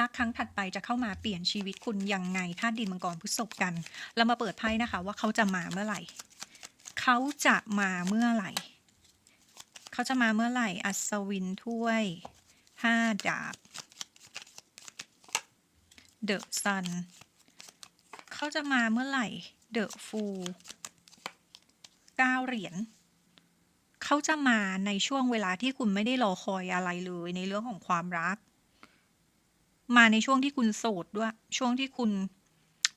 รักครั้งถัดไปจะเข้ามาเปลี่ยนชีวิตคุณยังไงธาตุดินมังกรพฤษภกัน เรามาเปิดไพ่นะคะ ว่าเขาจะมาเมื่อไหร่ เขาจะมาเมื่อไหร่ เขาจะมาเมื่อไหร่ อัศวินถ้วยห้าดาบเดอะซันเขาจะมาเมื่อไหร่เดอะฟูเก้าเหรียญเขาจะมาในช่วงเวลาที่คุณไม่ได้รอคอยอะไรเลยในเรื่องของความรัก มาในช่วงที่คุณโสดด้วย ช่วงที่คุณ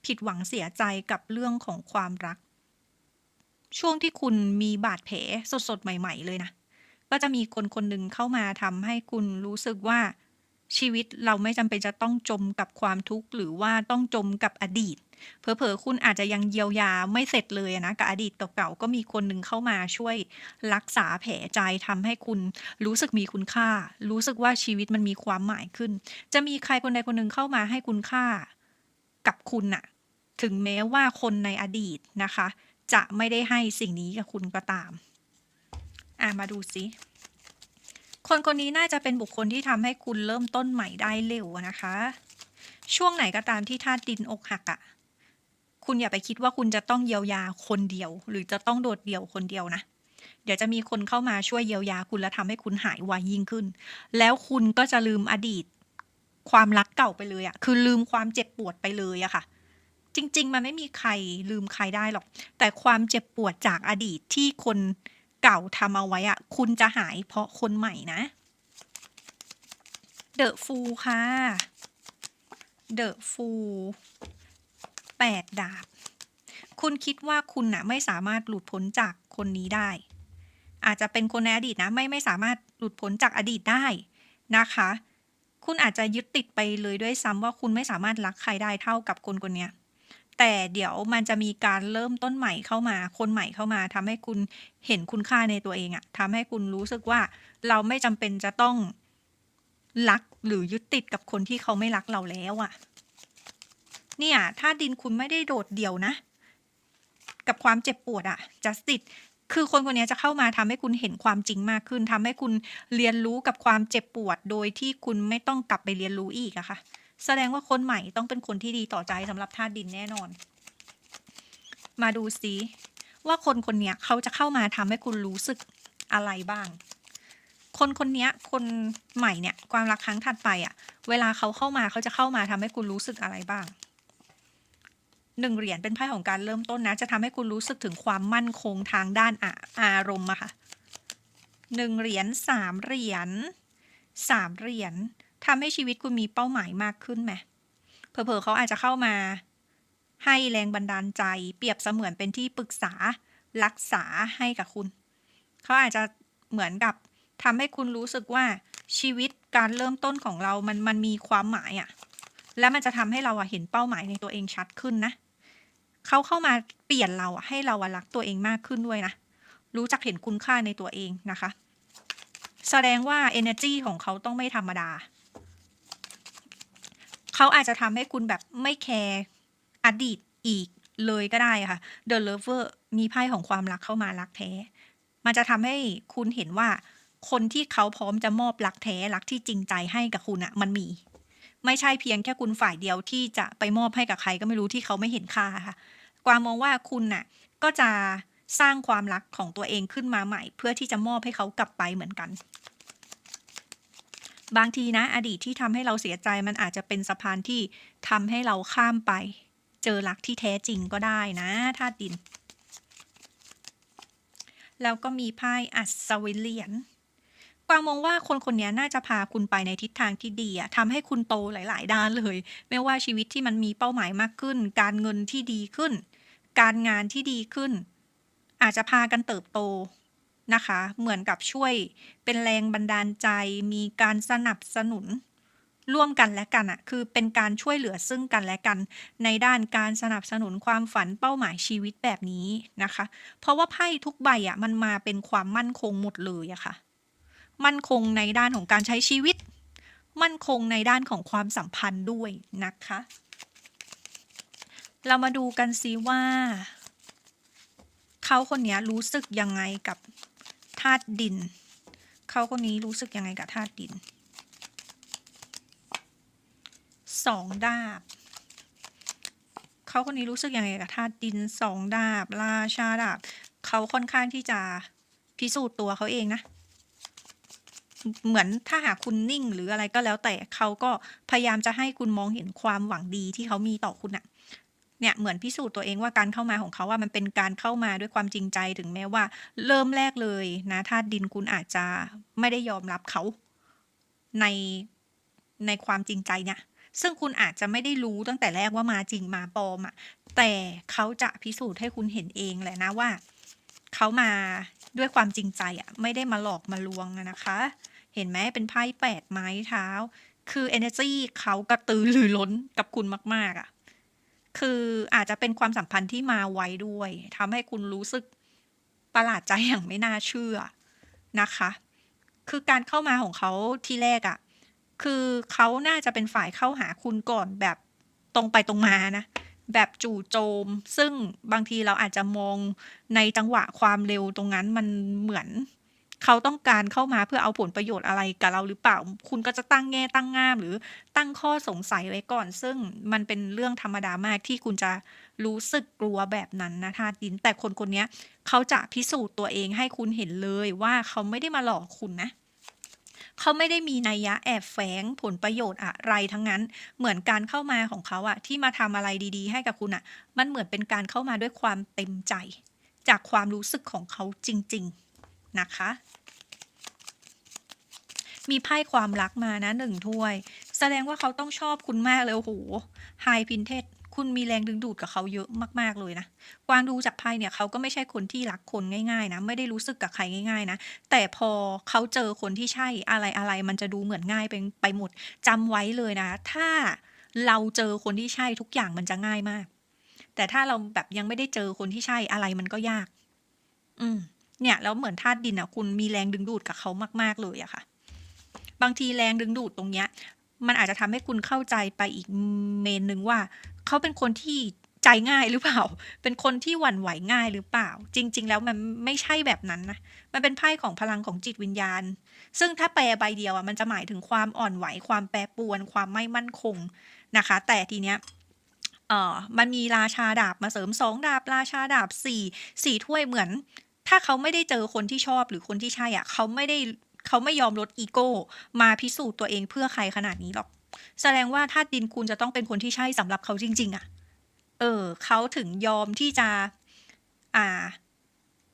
ผิดหวังเสียใจกับเรื่องของความรัก ช่วงที่คุณมีบาดแผลสดๆ ใหม่ ๆ เลยนะ ก็จะมีคนคนหนึ่งเข้ามาทำให้คุณรู้สึกว่า ชีวิตเราไม่จำเป็นจะต้องจมกับความทุกข์หรือว่าต้องจมกับอดีตเผลอๆคุณอาจจะยังเยียวยาไม่เสร็จเลยนะกับอดีตเก่าๆก็มีคนหนึ่งเข้ามาช่วยรักษาแผลใจทำให้คุณรู้สึกมีคุณค่า รู้สึกว่าชีวิตมันมีความหมายขึ้น จะมีใครคนใดคนหนึ่งเข้ามาให้คุณค่ากับคุณน่ะ ถึงแม้ว่าคนในอดีตนะคะ จะไม่ได้ให้สิ่งนี้กับคุณก็ตาม อะมาดูสิ คนคนนี้น่าจะเป็นบุคคลที่ทำให้คุณเริ่มต้นใหม่ได้เร็วนะคะ ช่วงไหนก็ตามที่ธาตุดินอกหักอะคุณอย่าไปคิดว่าคุณจะต้องเยียวยาคนเดียว หรือจะต้องโดดเดี่ยวคนเดียวนะ เดี๋ยวจะมีคนเข้ามาช่วยเยียวยาคุณและทำให้คุณหายไวยิ่งขึ้น แล้วคุณก็จะลืมอดีต ความรักเก่าไปเลยอะคือลืมความเจ็บปวดไปเลยอะค่ะจริง ๆ มันไม่มีใครลืมใครได้หรอก แต่ความเจ็บปวดจากอดีตที่คน เก่าทำเอาไว้อะคุณจะหายเพราะคนใหม่นะเดอะฟูค่ะเดอะฟูแปดดาบ คุณคิดว่าคุณน่ะไม่สามารถหลุดพ้นจากคนนี้ได้ อาจจะเป็นคนในอดีตนะ ไม่ไม่สามารถหลุดพ้นจากอดีตได้นะคะ คุณอาจจะยึดติดไปเลยด้วยซ้ำว่าคุณไม่สามารถรักใครได้เท่ากับคนคนเนี้ย แต่เดี๋ยวมันจะมีการเริ่มต้นใหม่เข้ามา คนใหม่เข้ามาทำให้คุณเห็นคุณค่าในตัวเองอะทำให้คุณรู้สึกว่าเราไม่จำเป็นจะต้องรักหรือยึดติดกับคนที่เขาไม่รักเราแล้วอะเนี่ยถ้าดินคุณไม่ได้โดดเดี่ยวนะ กับความเจ็บปวดอะจัสติดคือคนคนนี้จะเข้ามาทำให้คุณเห็นความจริงมากขึ้นทำให้คุณเรียนรู้กับความเจ็บปวด โดยที่คุณไม่ต้องกลับไปเรียนรู้อีกอะค่ะ แสดงว่าคนใหม่ต้องเป็นคนที่ดีต่อใจสำหรับธาตุดินแน่นอน มาดูซิว่าคนคนนี้เขาจะเข้ามาทำให้คุณรู้สึกอะไรบ้าง คนคนนี้คนใหม่เนี่ยความรักครั้งถัดไปอะ่ะ เวลาเขาเข้ามาเขาจะเข้ามาทำให้คุณรู้สึกอะไรบ้างหนึ่งเหรียญเป็นไพ่ของการเริ่มต้นนะ จะทำให้คุณรู้สึกถึงความมั่นคงทางด้านอาอารมณ์อะค่ะหนึ่งเหรียญสามเหรียญสามเหรียญ ทำให้ชีวิตคุณมีเป้าหมายมากขึ้นไหมเผลอๆเขาอาจจะเข้ามา ให้แรงบันดาลใจ เปรียบเสมือนเป็นที่ปรึกษารักษาให้กับคุณ เขาอาจจะเหมือนกับทำให้คุณรู้สึกว่าชีวิตการเริ่มต้นของเรามันมันมีความหมายอะและมันจะทำให้เราอะเห็นเป้าหมายในตัวเองชัดขึ้นนะเขาเข้ามาเปลี่ยนเราอะให้เราอะรักตัวเองมากขึ้นด้วยนะรู้จักเห็นคุณค่าในตัวเองนะคะ แสดงว่า energy ของเขาต้องไม่ธรรมดา เขาอาจจะทำให้คุณแบบไม่แคร์อดีตอีกเลยก็ได้ค่ะ The Lover มีไพ่ของความรักเข้ามารักแท้ มันจะทำให้คุณเห็นว่า คนที่เขาพร้อมจะมอบรักแท้รักที่จริงใจให้กับคุณอะมันมี ไม่ใช่เพียงแค่คุณฝ่ายเดียวที่จะไปมอบให้กับใครก็ไม่รู้ที่เขาไม่เห็นค่าค่ะกวางมองว่าคุณน่ะก็จะสร้างความรักของตัวเองขึ้นมาใหม่ เพื่อที่จะมอบให้เขากลับไปเหมือนกัน บางทีนะ อดีตที่ทำให้เราเสียใจมันอาจจะเป็นสะพานที่ทำให้เราข้ามไป เจอรักที่แท้จริงก็ได้นะธาตุดิน แล้วก็มีไพ่อัศวินเหรียญกวางมองว่าคนคนนี้น่าจะพาคุณไปในทิศทางที่ดีอะทำให้คุณโตหลาย ๆ ด้านเลย ไม่ว่าชีวิตที่มันมีเป้าหมายมากขึ้น การเงินที่ดีขึ้น การงานที่ดีขึ้น อาจจะพากันเติบโต นะคะ เหมือนกับช่วยเป็นแรงบันดาลใจ มีการสนับสนุน ร่วมกันและกันอะคือเป็นการช่วยเหลือซึ่งกันและกัน ในด้านการสนับสนุนความฝันเป้าหมายชีวิตแบบนี้นะคะ เพราะว่าไพ่ทุกใบอะมันมาเป็นความมั่นคงหมดเลยอะค่ะ มั่นคงในด้านของการใช้ชีวิต มั่นคงในด้านของความสัมพันธ์ด้วยนะคะ เรามาดูกันซิว่าเขาคนนี้รู้สึกยังไงกับาตุดิน เขาคนนี้รู้สึกยังไงกับธาตุดินสองดาบ เขาคนนี้รู้สึกยังไงกับธาตุดินสองดาบราชาดาบ เขาค่อนข้างที่จะพิสูจน์ตัวเขาเองนะ เหมือนถ้าหากคุณนิ่งหรืออะไรก็แล้วแต่เขาก็พยายามจะให้คุณมองเห็นความหวังดีที่เขามีต่อคุณอะ เนี่ยเหมือนพิสูจน์ตัวเองว่าการเข้ามาของเขาว่ามันเป็นการเข้ามาด้วยความจริงใจถึงแม้ว่า เริ่มแรกเลยนะธาตุดินคุณอาจจะไม่ได้ยอมรับเขาในในความจริงใจเนี่ยซึ่งคุณอาจจะไม่ได้รู้ตั้งแต่แรกว่ามาจริงมาปลอมอะแต่เขาจะพิสูจน์ให้คุณเห็นเองแหละนะว่าเขามาด้วยความจริงใจอะไม่ได้มาหลอกมาลวงนะคะ เห็นไหมเป็นไพ่แปดไม้เท้า คือ energy เขากระตือรือร้นกับคุณมาก ๆอะ คืออาจจะเป็นความสัมพันธ์ที่มาไวด้วยทำให้คุณรู้สึกประหลาดใจอย่างไม่น่าเชื่อนะคะ คือการเข้ามาของเขาที่แรกอะคือเขาน่าจะเป็นฝ่ายเข้าหาคุณก่อนแบบตรงไปตรงมานะแบบจู่โจม ซึ่งบางทีเราอาจจะมองในจังหวะความเร็วตรงนั้นมันเหมือน เขาต้องการเข้ามาเพื่อเอาผลประโยชน์อะไรกับเราหรือเปล่า คุณก็จะตั้งแง่ตั้งง่าม หรือตั้งข้อสงสัยไว้ก่อน ซึ่งมันเป็นเรื่องธรรมดามากที่คุณจะรู้สึกกลัวแบบนั้นนะธาดิน แต่คนคนนี้เขาจะพิสูจน์ตัวเองให้คุณเห็นเลยว่าเขาไม่ได้มาหลอกคุณนะเขาไม่ได้มีนัยยะแอบแฝงผลประโยชน์อะไรทั้งนั้น เหมือนการเข้ามาของเขาอะที่มาทำอะไรดีๆ ให้กับคุณอะมันเหมือนเป็นการเข้ามาด้วยความเต็มใจ จากความรู้สึกของเขาจริง ๆ นะคะ มีไพ่ความรักมานะหนึ่งถ้วย แสดงว่าเขาต้องชอบคุณมากเลยโอ้โหไฮพินเทสคุณมีแรงดึงดูดกับเขาเยอะมาก ๆ เลยนะกวางดูจากไพ่เนี่ยเขาก็ไม่ใช่คนที่รักคนง่ายๆนะ ไม่ได้รู้สึกกับใครง่าย ๆ นะ แต่พอเขาเจอคนที่ใช่อะไรอะไรมันจะดูเหมือนง่ายไปไปหมดจำไว้เลยนะ ถ้าเราเจอคนที่ใช่ทุกอย่างมันจะง่ายมาก แต่ถ้าเราแบบยังไม่ได้เจอคนที่ใช่อะไรมันก็ยาก อืม เนี่ยแล้วเหมือนธาตุดินอะคุณมีแรงดึงดูดกับเขามาก ๆ เลยอะค่ะ บางทีแรงดึงดูดตรงเนี้ย มันอาจจะทำให้คุณเข้าใจไปอีกเมนหนึ่งว่า เขาเป็นคนที่ใจง่ายหรือเปล่า เป็นคนที่หวั่นไหวง่ายหรือเปล่า จริง ๆ แล้วมันไม่ใช่แบบนั้นนะ มันเป็นไพ่ของพลังของจิตวิญญาณ ซึ่งถ้าแปลใบเดียวอะมันจะหมายถึงความอ่อนไหว ความแปรปรวน ความไม่มั่นคงนะคะ แต่ทีเนี้ยเอ่อมันมีราชาดาบมาเสริมสองดาบราชาดาบสี่สี่ถ้วยเหมือน ถ้าเขาไม่ได้เจอคนที่ชอบหรือคนที่ใช่อะ เขาไม่ได้เขาไม่ยอมลดอีโก้ มาพิสูจน์ตัวเองเพื่อใครขนาดนี้หรอก แสดงว่าถ้าดินคุณจะต้องเป็นคนที่ใช่สำหรับเขาจริง ๆอะ เออ เขาถึงยอมที่จะ อ่า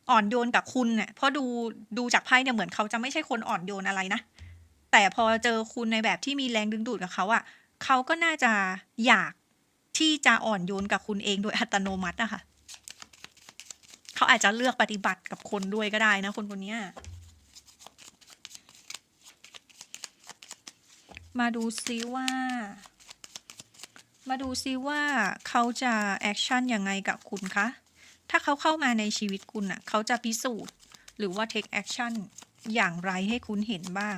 อ่อนโยนกับคุณเนี่ยเพราะดูดูจากไพ่เนี่ยเหมือนเขาจะไม่ใช่คนอ่อนโยนอะไรนะแต่พอเจอคุณในแบบที่มีแรงดึงดูดกับเขาอะ เขาก็น่าจะอยากที่จะอ่อนโยนกับคุณเองโดยอัตโนมัติอะคะ เขาอาจจะเลือกปฏิบัติกับคนด้วยก็ได้นะคนคนนี้มาดูซิว่า มาดูซิว่าเขาจะแอคชั่นยังไงกับคุณคะ ถ้าเขาเข้ามาในชีวิตคุณอะเขาจะพิสูจน์ หรือว่า take action อย่างไรให้คุณเห็นบ้าง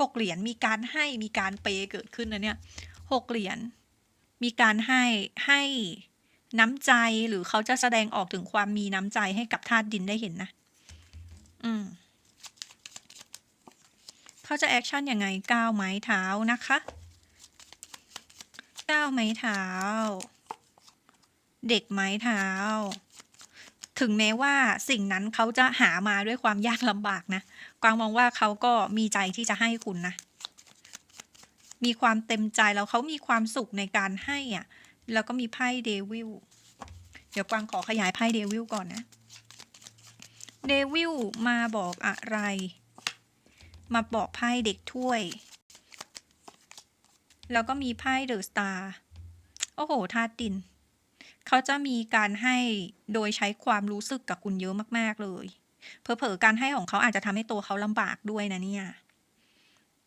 หกเหรียญมีการให้มีการเปย์เกิดขึ้นนะเนี่ยหกเหรียญมีการให้ให้ น้ำใจหรือเขาจะแสดงออกถึงความมีน้ำใจให้กับธาตุดินได้เห็นนะ อืมเขาจะแอคชั่นยังไงก้าวไม้เท้านะคะก้าวไม้เท้า เด็กไม้เท้า ถึงแม้ว่าสิ่งนั้นเขาจะหามาด้วยความยากลำบากนะกวางมองว่าเขาก็มีใจที่จะให้คุณนะมีความเต็มใจแล้วเขามีความสุขในการให้อะ แล้วก็มีไพ่เดวิลเดี๋ยวกวางขอขยายไพ่เดวิลก่อนนะเดวิลมาบอกอะไร มาบอกไพ่เด็กถ้วย แล้วก็มีไพ่เดอะสตาร์โอ้โหธาตุดิน เขาจะมีการให้โดยใช้ความรู้สึกกับคุณเยอะมาก ๆ เลย เผลอๆการให้ของเขาอาจจะทำให้ตัวเขาลำบากด้วยนะเนี่ย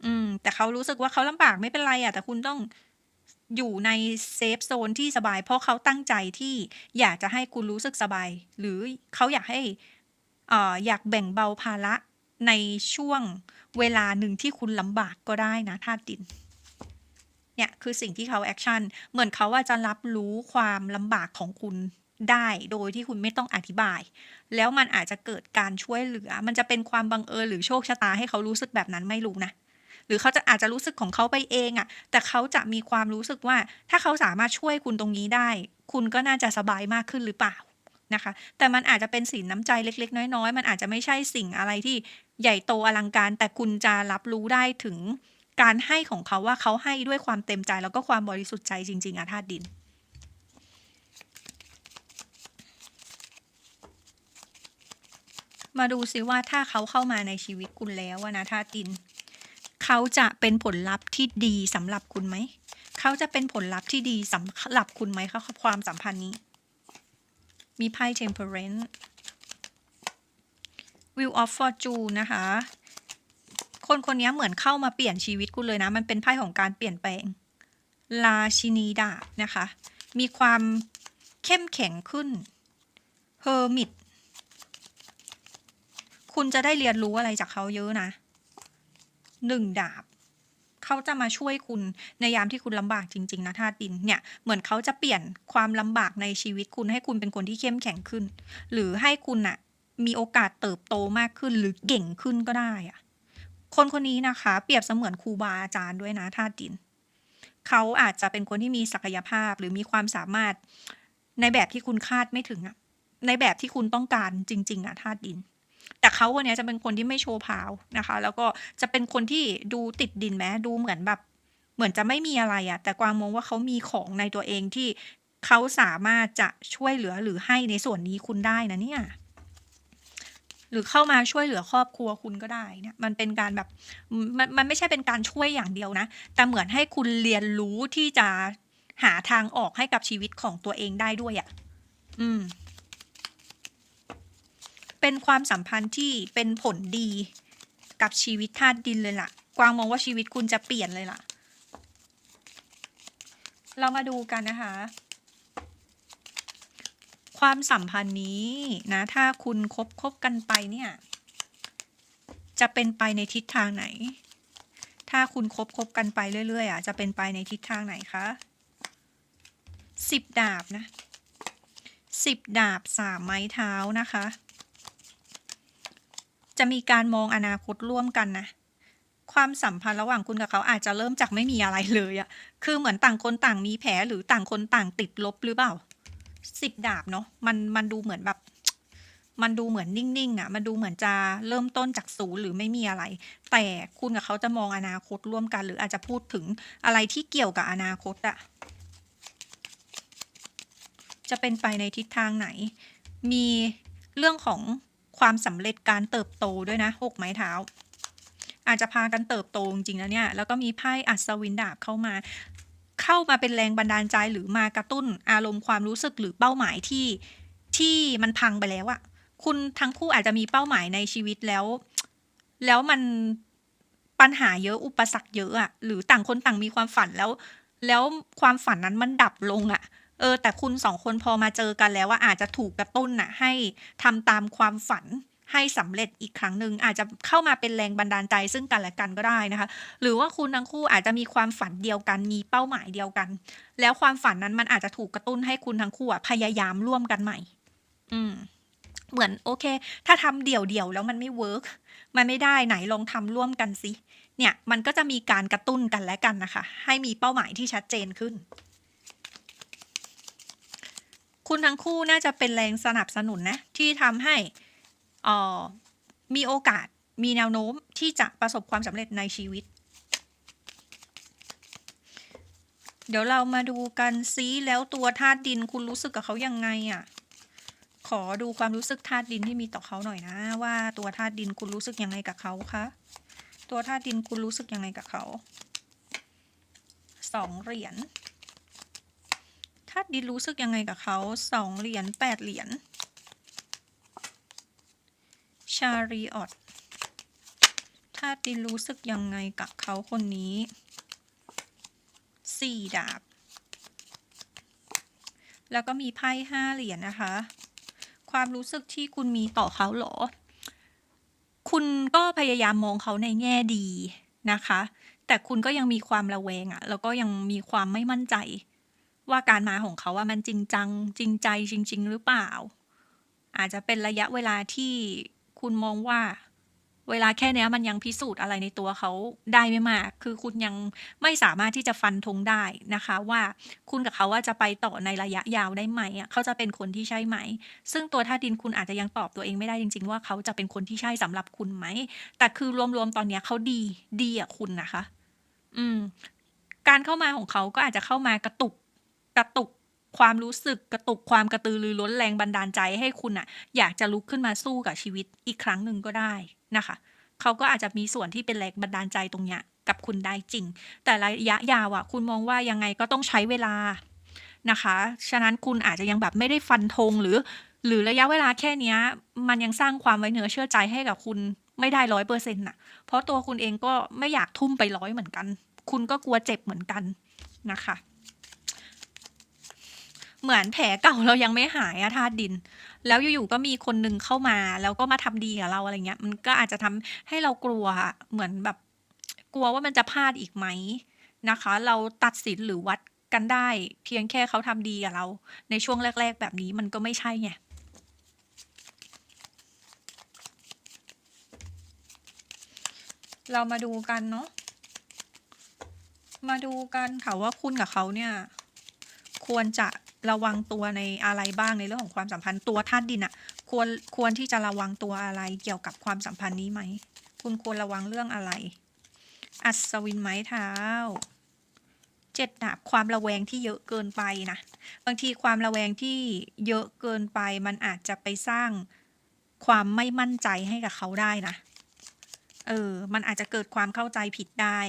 อืม แต่เขารู้สึกว่าเขาลำบากไม่เป็นไรอะแต่คุณต้อง อยู่ในเซฟโซนที่สบาย เพราะเขาตั้งใจที่อยากจะให้คุณรู้สึกสบาย หรือเขาอยากให้อ่ออยากแบ่งเบาภาระในช่วงเวลาหนึ่งที่คุณลำบากก็ได้นะธาตุดินเนี่ยคือสิ่งที่เขาแอคชั่นเหมือนเขาว่าจะรับรู้ความลำบากของคุณได้โดยที่คุณไม่ต้องอธิบาย แล้วมันอาจจะเกิดการช่วยเหลือ มันจะเป็นความบังเอิญหรือโชคชะตาให้เขารู้สึกแบบนั้นไม่รู้นะ หรือเขาจะอาจจะรู้สึกของเขาไปเองอะแต่เขาจะมีความรู้สึกว่า ถ้าเขาสามารถช่วยคุณตรงนี้ได้ คุณก็น่าจะสบายมากขึ้นหรือเปล่านะคะ แต่มันอาจจะเป็นสินน้ำใจเล็ก ๆ น้อยๆ มันอาจจะไม่ใช่สิ่งอะไรที่ใหญ่โตอลังการ แต่คุณจะรับรู้ได้ถึงการให้ของเขาว่าเขาให้ด้วยความเต็มใจแล้วก็ความบริสุทธิ์ใจจริง ๆอะธาตุดินมาดูซิว่าถ้าเขาเข้ามาในชีวิตคุณแล้วอะนะธาตุดิน เขาจะเป็นผลลัพธ์ที่ดีสำหรับคุณไหม เขาจะเป็นผลลัพธ์ที่ดีสำหรับคุณไหมคะความสัมพันธ์นี้ มีไพ่ temperance wheel of fortune นะคะ คนคนนี้เหมือนเข้ามาเปลี่ยนชีวิตคุณเลยนะ มันเป็นไพ่ของการเปลี่ยนแปลงราชินีดาบนะคะ มีความเข้มแข็งขึ้น hermit คุณจะได้เรียนรู้อะไรจากเขาเยอะนะ หนึ่งดาบเขาจะมาช่วยคุณในยามที่คุณลำบากจริง ๆ นะธาตุดินเนี่ยเหมือนเขาจะเปลี่ยนความลำบากในชีวิตคุณให้คุณเป็นคนที่เข้มแข็งขึ้น หรือให้คุณอะมีโอกาสเติบโตมากขึ้นหรือเก่งขึ้นก็ได้อะคนคนนี้นะคะ เปรียบเสมือนครูบาอาจารย์ด้วยนะธาตุดิน เขาอาจจะเป็นคนที่มีศักยภาพหรือมีความสามารถในแบบที่คุณคาดไม่ถึงอะในแบบที่คุณต้องการจริง ๆอะธาตุดิน แต่เขาคนนี้จะเป็นคนที่ไม่โชว์พาวนะคะ แล้วก็จะเป็นคนที่ดูติดดินแม้ดูเหมือนแบบ เหมือนจะไม่มีอะไรอะแต่กวางมองว่าเขามีของในตัวเองที่เขาสามารถจะช่วยเหลือหรือให้ในส่วนนี้คุณได้นะเนี่ยหรือเข้ามาช่วยเหลือครอบครัวคุณก็ได้เนี่ยมันเป็นการแบบมันมันไม่ใช่เป็นการช่วยอย่างเดียวนะ แต่เหมือนให้คุณเรียนรู้ที่จะหาทางออกให้กับชีวิตของตัวเองได้ด้วยอะ่ะ อืม เป็นความสัมพันธ์ที่เป็นผลดีกับชีวิตธาตุดินเลยล่ะ กวางมองว่าชีวิตคุณจะเปลี่ยนเลยล่ะ เรามาดูกันนะคะ ความสัมพันธ์นี้นะ ถ้าคุณคบคบกันไปเนี่ย จะเป็นไปในทิศทางไหน ถ้าคุณคบคบกันไปเรื่อยๆอะจะเป็นไปในทิศทางไหนคะสิบดาบนะสิบดาบสามไม้เท้านะคะ จะมีการมองอนาคตร่วมกันนะความสัมพันธ์ระหว่างคุณกับเขาอาจจะเริ่มจากไม่มีอะไรเลยอะคือเหมือนต่างคนต่างมีแผลหรือต่างคนต่างติดลบหรือเปล่าสิบดาบเนาะมันมันดูเหมือนแบบ มันดูเหมือนนิ่งๆอะมันดูเหมือนจะเริ่มต้นจากศูนย์หรือไม่มีอะไร แต่คุณกับเขาจะมองอนาคตร่วมกัน หรืออาจจะพูดถึงอะไรที่เกี่ยวกับอนาคตอะจะเป็นไปในทิศทางไหน มีเรื่องของ ความสำเร็จการเติบโตด้วยนะหกไม้เท้า อาจจะพากันเติบโตจริงๆนะเนี่ย แล้วก็มีไพ่อัศวินดาบเข้ามา เข้ามาเป็นแรงบันดาลใจหรือมากระตุ้นอารมณ์ความรู้สึกหรือเป้าหมายที่ที่มันพังไปแล้วอะคุณทั้งคู่อาจจะมีเป้าหมายในชีวิตแล้ว แล้วมันปัญหาเยอะอุปสรรคเยอะอะหรือต่างคนต่างมีความฝันแล้ว แล้วความฝันนั้นมันดับลงอะ เออ แต่คุณสองคนพอมาเจอกันแล้วว่าอาจจะถูกกระตุ้นน่ะ ให้ทำตามความฝันให้สำเร็จอีกครั้งหนึ่งอาจจะเข้ามาเป็นแรงบันดาลใจซึ่งกันและกันก็ได้นะคะ หรือว่าคุณทั้งคู่อาจจะมีความฝันเดียวกันมีเป้าหมายเดียวกัน แล้วความฝันนั้นมันอาจจะถูกกระตุ้นให้คุณทั้งคู่พยายามร่วมกันใหม่ อืม เหมือนโอเค ถ้าทำเดี่ยวๆแล้วมันไม่เวิร์กมันไม่ได้ไหนลองทำร่วมกันสิเนี่ย มันก็จะมีการกระตุ้นกันและกันนะคะ ให้มีเป้าหมายที่ชัดเจนขึ้น คุณทั้งคู่น่าจะเป็นแรงสนับสนุนนะ ที่ทำให้ออมีโอกาสมีแนวโน้มที่จะประสบความสำเร็จในชีวิต เดี๋ยวเรามาดูกันซิแล้วตัวธาตุดินคุณรู้สึกกับเขายังไงอะ่ะ ขอดูความรู้สึกธาตุดินที่มีต่อเขาหน่อยนะ ว่าตัวธาตุดินคุณรู้สึกยังไงกับเขาคะตัวธาตุดินคุณรู้สึกยังไงกับเขาสองเหรียญ ธาตุดินรู้สึกยังไงกับเขาสองเหรียญแปดเหรียญชารีออตธาตุดินรู้สึกยังไงกับเขาคนนี้สี่ดาบ แล้วก็มีไพ่ห้าเหรียญนะคะ ความรู้สึกที่คุณมีต่อเขาหรอ คุณก็พยายามมองเขาในแง่ดีนะคะ แต่คุณก็ยังมีความระแวงอะแล้วก็ยังมีความไม่มั่นใจ ว่าการมาของเขาว่ามันจริงจังจริงใจจริง ๆ หรือเปล่า อาจจะเป็นระยะเวลาที่คุณมองว่า เวลาแค่เนี้ยมันยังพิสูจน์อะไรในตัวเขาได้ไม่มาก คือคุณยังไม่สามารถที่จะฟันธงได้นะคะ ว่าคุณกับเขาว่าจะไปต่อในระยะยาวได้ไหมอะเขาจะเป็นคนที่ใช่ไหม ซึ่งตัวธาดินคุณอาจจะยังตอบตัวเองไม่ได้จริง ๆ ว่าเขาจะเป็นคนที่ใช่สำหรับคุณไหม แต่คือรวมๆตอนเนี้ยเขาดีดีอะคุณนะคะ อืมการเข้ามาของเขาก็อาจจะเข้ามากระตุก กระตุกความรู้สึกกระตุกความกระตือรือร้นแรงบันดาลใจให้คุณอะอยากจะลุกขึ้นมาสู้กับชีวิตอีกครั้งหนึ่งก็ได้นะคะ เขาก็อาจจะมีส่วนที่เป็นแรงบันดาลใจตรงเนี้ยกับคุณได้จริง แต่ระยะยาวอะคุณมองว่ายังไงก็ต้องใช้เวลานะคะ ฉะนั้นคุณอาจจะยังแบบไม่ได้ฟันธงหรือ หรือระยะเวลาแค่เนี้ยมันยังสร้างความไว้เนื้อเชื่อใจให้กับคุณไม่ได้ร้อยเปอร์เซ็นต์น่ะ เพราะตัวคุณเองก็ไม่อยากทุ่มไปร้อยเหมือนกัน คุณก็กลัวเจ็บเหมือนกันนะคะ เหมือนแผลเก่าเรายังไม่หายอะธาตุดิน แล้วอยู่ๆก็มีคนหนึ่งเข้ามา แล้วก็มาทำดีกับเราอะไรเงี้ย มันก็อาจจะทำให้เรากลัวอะเหมือนแบบกลัวว่ามันจะพลาดอีกไหมนะคะ เราตัดสินหรือวัดกันได้ เพียงแค่เขาทำดีกับเรา ในช่วงแรก ๆ แบบนี้มันก็ไม่ใช่ไงเรามาดูกันเนาะ มาดูกันค่ะว่าคุณกับเขาเนี่ย ควรจะ ระวังตัวในอะไรบ้างในเรื่องของความสัมพันธ์ตัวธาตุดินอะควรควรที่จะระวังตัวอะไรเกี่ยวกับความสัมพันธ์นี้ไหม คุณควรระวังเรื่องอะไร อัศวินไม้เท้าเจ็ดดาบความระแวงที่เยอะเกินไปนะบางทีความระแวงที่เยอะเกินไปมันอาจจะไปสร้างความไม่มั่นใจให้กับเขาได้นะเออ มันอาจจะเกิดความเข้าใจผิดได้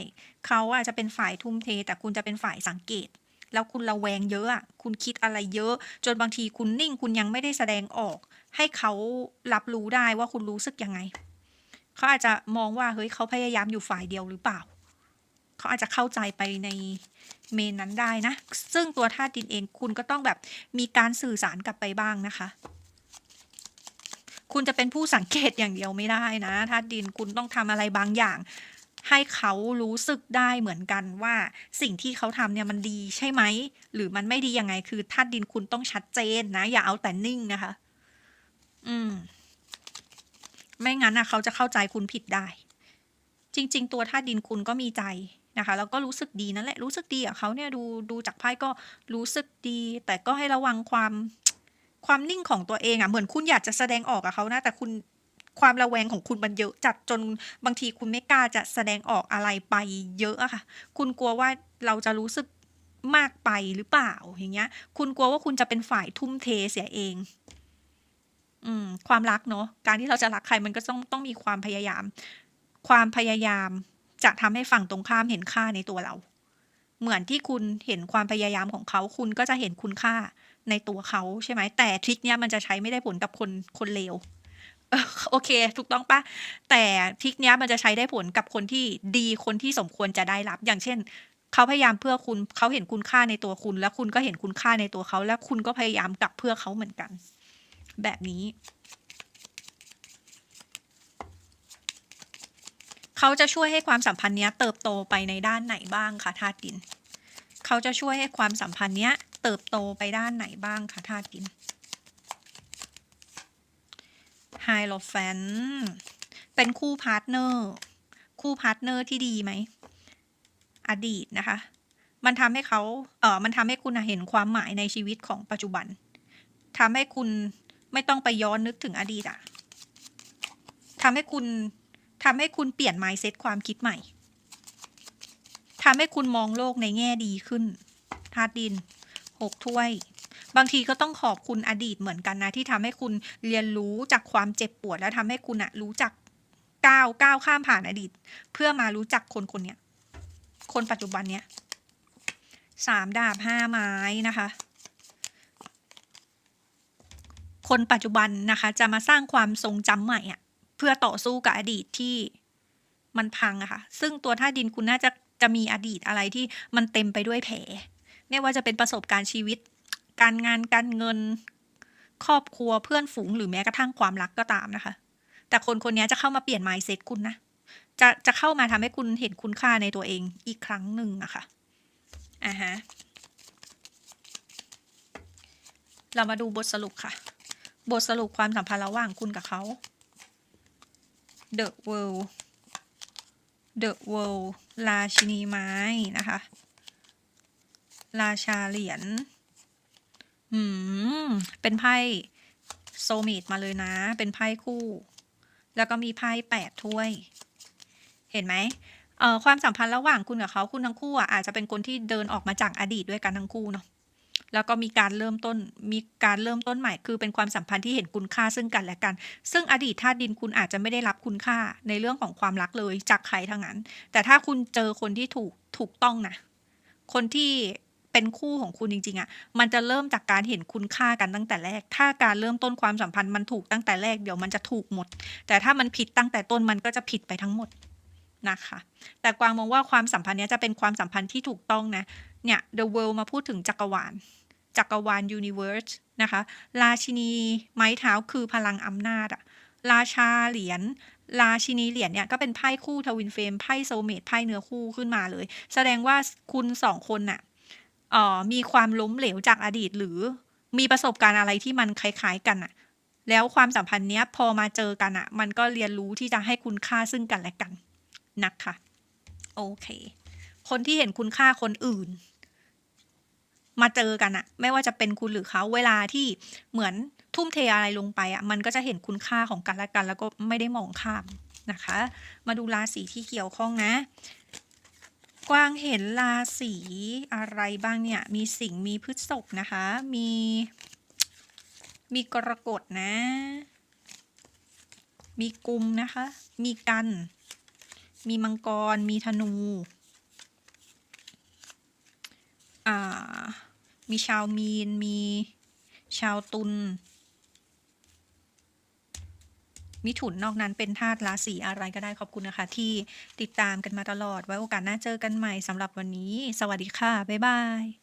เขาอาจจะเป็นฝ่ายทุ่มเท แต่คุณจะเป็นฝ่ายสังเกต แล้วคุณระแวงเยอะอะคุณคิดอะไรเยอะ จนบางทีคุณนิ่งคุณยังไม่ได้แสดงออก ให้เขารับรู้ได้ว่าคุณรู้สึกยังไง เขาอาจจะมองว่าเฮ้ยเขาพยายามอยู่ฝ่ายเดียวหรือเปล่า เขาอาจจะเข้าใจไปในเมนนั้นได้นะ ซึ่งตัวธาตุดินเองคุณก็ต้องแบบมีการสื่อสารกลับไปบ้างนะคะคุณจะเป็นผู้สังเกตอย่างเดียวไม่ได้นะธาตุดินคุณต้องทำอะไรบางอย่าง ให้เขารู้สึกได้เหมือนกันว่าสิ่งที่เขาทำเนี่ยมันดีใช่ไหม หรือมันไม่ดียังไงคือธาตุดินคุณต้องชัดเจนนะ อย่าเอาแต่นิ่งนะคะ อืม ไม่งั้นนะเขาจะเข้าใจคุณผิดได้ จริง ๆ ตัวธาตุดินคุณก็มีใจนะคะแล้วก็รู้สึกดีนั่นแหละรู้สึกดีกับเขาเนี่ยดูดูจากไพ่ก็รู้สึกดี แต่ก็ให้ระวังความความนิ่งของตัวเองอะ่ะเหมือนคุณอยากจะแสดงออกกับเขานะ แต่คุณ ความระแวงของคุณมันเยอะจัดจนบางทีคุณไม่กล้าจะแสดงออกอะไรไปเยอะอะค่ะ คุณกลัวว่าเราจะรู้สึกมากไปหรือเปล่าอย่างเงี้ย คุณกลัวว่าคุณจะเป็นฝ่ายทุ่มเทเสียเอง อืม ความรักเนาะการที่เราจะรักใครมันก็ต้องต้องมีความพยายาม ความพยายามจะทำให้ฝั่งตรงข้ามเห็นค่าในตัวเรา เหมือนที่คุณเห็นความพยายามของเขา คุณก็จะเห็นคุณค่าในตัวเขาใช่ไหมแต่ทริคเนี้ยมันจะใช้ไม่ได้ผลกับคนคนเลว โอเค ถูกต้องปะแต่ทริคเนี้ยมันจะใช้ได้ผลกับคนที่ดีคนที่สมควรจะได้รับ อย่างเช่นเขาพยายามเพื่อคุณเขาเห็นคุณค่าในตัวคุณ แล้วคุณก็เห็นคุณค่าในตัวเขา แล้วคุณก็พยายามกลับเพื่อเขาเหมือนกัน แบบนี้เขาจะช่วยให้ความสัมพันธ์เนี้ยเติบโตไปในด้านไหนบ้างคะธาตุดินเขาจะช่วยให้ความสัมพันธ์เนี้ยเติบโตไปด้านไหนบ้างคะธาตุดิน ไฮโลแฟนเป็นคู่พาร์ทเนอร์ คู่พาร์ทเนอร์ที่ดีไหม อดีตนะคะ มันทำให้เขาเออมันทำให้คุณเห็นความหมายในชีวิตของปัจจุบันทำให้คุณไม่ต้องไปย้อนนึกถึงอดีตอะทำให้คุณทำให้คุณเปลี่ยน mindset ความคิดใหม่ทำให้คุณมองโลกในแง่ดีขึ้นธาตุดินหกถ้วย บางทีก็ต้องขอบคุณอดีตเหมือนกันนะ ที่ทำให้คุณเรียนรู้จากความเจ็บปวด แล้วทำให้คุณอะรู้จักก้าวก้าวข้ามผ่านอดีต เพื่อมารู้จักคนคนเนี้ยคนปัจจุบันเนี้ยสามดาบห้าไม้นะคะ คนปัจจุบันนะคะ จะมาสร้างความทรงจำใหม่อะเพื่อต่อสู้กับอดีตที่มันพังอะค่ะ ซึ่งตัวท่าดินคุณน่าจะจะมีอดีตอะไรที่มันเต็มไปด้วยแผลไม่ว่าจะเป็นประสบการณ์ชีวิต การงานการเงิน ครอบครัวเพื่อนฝูงหรือแม้กระทั่งความรักก็ตามนะคะ แต่คนคนนี้จะเข้ามาเปลี่ยน mindset คุณนะจะจะเข้ามาทำให้คุณเห็นคุณค่าในตัวเองอีกครั้งหนึ่งอะค่ะอ่าฮะเรามาดูบทสรุปค่ะ บทสรุปความสัมพันธ์ระหว่างคุณกับเขา The World The World ราชินีไม้นะคะ ราชาเหรียญ อืม เป็นไพ่โซมิดมาเลยนะ เป็นไพ่คู่ แล้วก็มีไพ่แปดถ้วย เห็นไหมเอ่อความสัมพันธ์ระหว่างคุณกับเขาคุณทั้งคู่อะอาจจะเป็นคนที่เดินออกมาจากอดีตด้วยกันทั้งคู่เนาะแล้วก็มีการเริ่มต้นมีการเริ่มต้นใหม่ คือเป็นความสัมพันธ์ที่เห็นคุณค่าซึ่งกันและกัน ซึ่งอดีตธาตุดินคุณอาจจะไม่ได้รับคุณค่าในเรื่องของความรักเลยจากใครทั้งนั้น แต่ถ้าคุณเจอคนที่ถูกถูกต้องนะคนที่ เป็นคู่ของคุณจริงๆอะ่ะ มันจะเริ่มจากการเห็นคุณค่ากันตั้งแต่แรก ถ้าการเริ่มต้นความสัมพันธ์มันถูกตั้งแต่แรกเดี๋ยวมันจะถูกหมด แต่ถ้ามันผิดตั้งแต่ต้นมันก็จะผิดไปทั้งหมดนะคะ แต่กวางมองว่าความสัมพันธ์นี้จะเป็นความสัมพันธ์ที่ถูกต้องนะ เนี่ย The World มาพูดถึงจักรวาล จักรวาล Universe นะคะ ราชินีไม้เท้าคือพลังอำนาจอะราชาเหรียญราชินีเหรียญเนี่ยก็เป็นไพ่คู่ทวินเฟรมไพ่โซเมตไพ่เนื้อคู่ขึ้นมาเลย แสดงว่าคุณสองคนน่ะ เอ่อมีความล้มเหลวจากอดีต หรือมีประสบการณ์อะไรที่มันคล้าย ๆ กันน่ะแล้วความสัมพันธ์เนี้ยพอมาเจอกันอะมันก็เรียนรู้ที่จะให้คุณค่าซึ่งกันและกันนะคะโอเค คนที่เห็นคุณค่าคนอื่น มาเจอกันอะไม่ว่าจะเป็นคุณหรือเขาเวลาที่เหมือนทุ่มเทอะไรลงไปอะมันก็จะเห็นคุณค่าของกันและกัน แล้วก็ไม่ได้มองข้ามนะคะ มาดูราศีที่เกี่ยวข้องนะ กวางเห็นราศีอะไรบ้างเนี่ย มีสิงห์มีพฤษภนะคะ มี มีกรกฎนะ มีกุมนะคะ มีกัน มีมังกร มีธนู อ่า มีชาวมีน มีชาวตุล มิถุนนอกนั้นเป็นธาตุราศีอะไรก็ได้ขอบคุณนะคะ ที่ติดตามกันมาตลอดไว้โอกาสหน้าเจอกันใหม่สำหรับวันนี้ สวัสดีค่ะ บ๊ายบาย